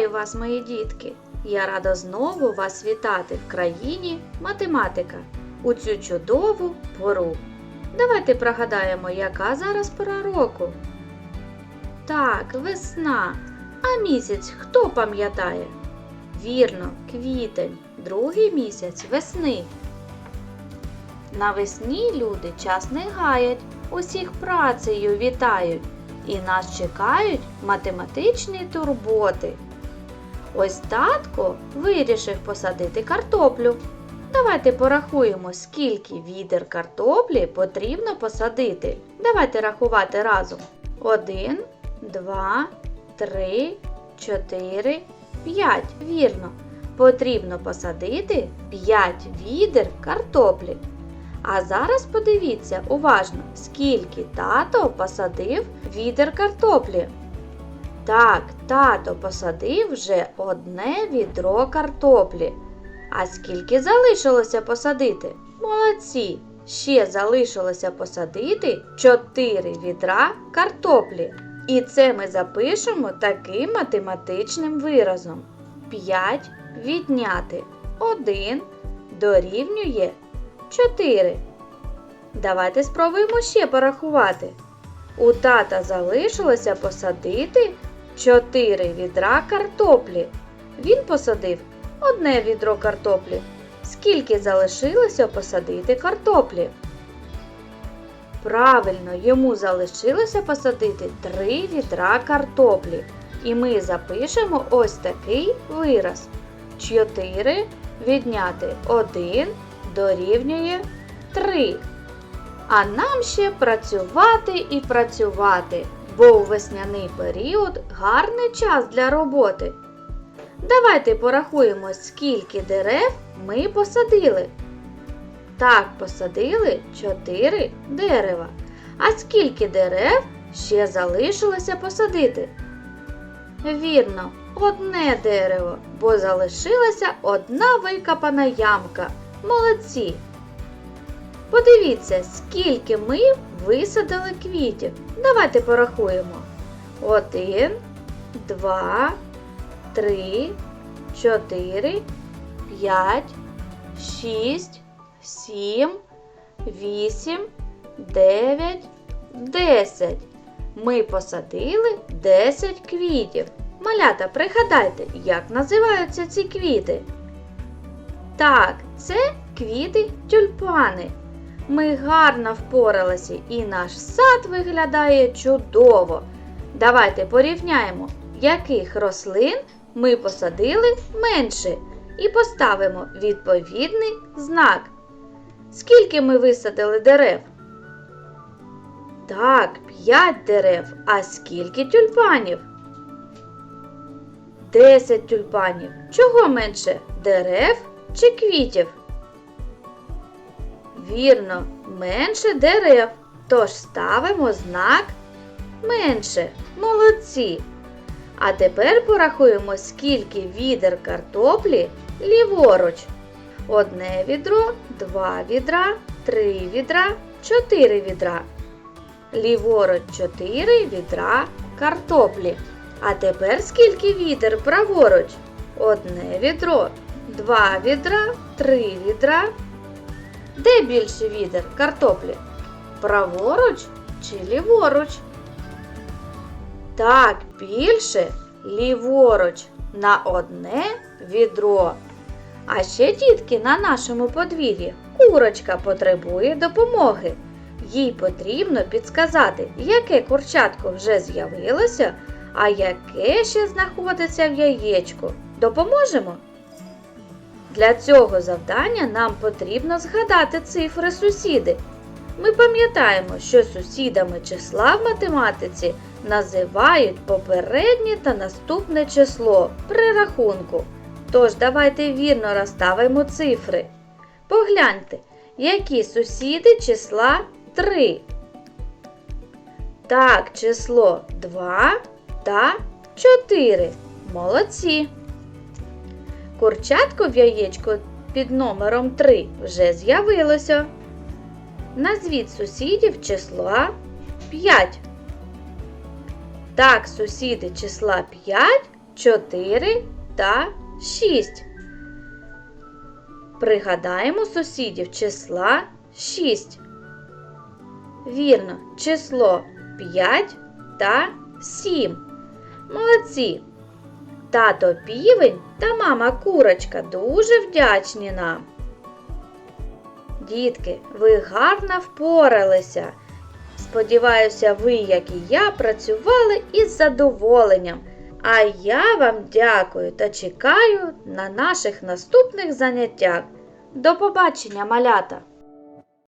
вас, мої дітки! Я рада знову вас вітати в країні математика у цю чудову пору. Давайте пригадаємо, яка зараз пора року. Так, весна. А місяць хто пам'ятає? Вірно, квітень, другий місяць весни. Навесні люди час не гаять, усіх працею вітають і нас чекають математичні турботи. Ось татко вирішив посадити картоплю. Давайте порахуємо, скільки відер картоплі потрібно посадити. Давайте рахувати разом. Один, два, три, чотири, п'ять. Вірно. Потрібно посадити 5 відер картоплі. А зараз подивіться уважно, скільки тато посадив відер картоплі. Так, тато посадив вже одне відро картоплі. А скільки залишилося посадити? Молодці! Ще залишилося посадити 4 відра картоплі. І це ми запишемо таким математичним виразом. 5 відняти 1 дорівнює 4. Давайте спробуємо ще порахувати. У тата залишилося посадити 4 відра картоплі. Він посадив одне відро картоплі. Скільки залишилося посадити картоплі? Правильно, йому залишилося посадити 3 відра картоплі. І ми запишемо ось такий вираз. 4 відняти 1 дорівнює 3. А нам ще працювати і працювати, бо у весняний період гарний час для роботи. Давайте порахуємо, скільки дерев ми посадили. Так, посадили 4 дерева. А скільки дерев ще залишилося посадити? Вірно, одне дерево, бо залишилася одна викопана ямка. Молодці! Подивіться, скільки ми висадили квітів. Давайте порахуємо. Один, два, три, чотири, п'ять, шість, сім, вісім, дев'ять, десять. Ми посадили 10 квітів. Малята, пригадайте, як називаються ці квіти? Так, це квіти тюльпани. Ми гарно впоралися і наш сад виглядає чудово. Давайте порівняємо, яких рослин ми посадили менше і поставимо відповідний знак. Скільки ми висадили дерев? Так, 5 дерев. А скільки тюльпанів? 10 тюльпанів. Чого менше? Дерев чи квітів? Вірно, менше дерев. Тож ставимо знак менше. Молодці. А тепер порахуємо, скільки відер картоплі ліворуч. Одне відро, два відра, три відра, чотири відра. Ліворуч 4 відра картоплі. А тепер скільки відер праворуч? Одне відро, два відра, три відра. Де більше відер картоплі? Праворуч чи ліворуч? Так, більше ліворуч на одне відро. А ще, дітки, на нашому подвір'ї курочка потребує допомоги. Їй потрібно підсказати, яке курчатко вже з'явилося, а яке ще знаходиться в яєчку. Допоможемо? Для цього завдання нам потрібно згадати цифри сусіди. Ми пам'ятаємо, що сусідами числа в математиці називають попереднє та наступне число при рахунку. Тож давайте вірно розставимо цифри. Погляньте, які сусіди числа 3. Так, число 2 та 4. Молодці. Курчатко в яєчку під номером 3 вже з'явилося. Назвіть сусідів числа 5. Так, сусіди числа 5 4 та 6. Пригадаємо сусідів числа 6. Вірно, число 5 та 7. Молодці! Тато півень та мама курочка дуже вдячні нам. Дітки, ви гарно впоралися. Сподіваюся, ви, як і я, працювали із задоволенням. А я вам дякую та чекаю на наших наступних заняттях. До побачення, малята!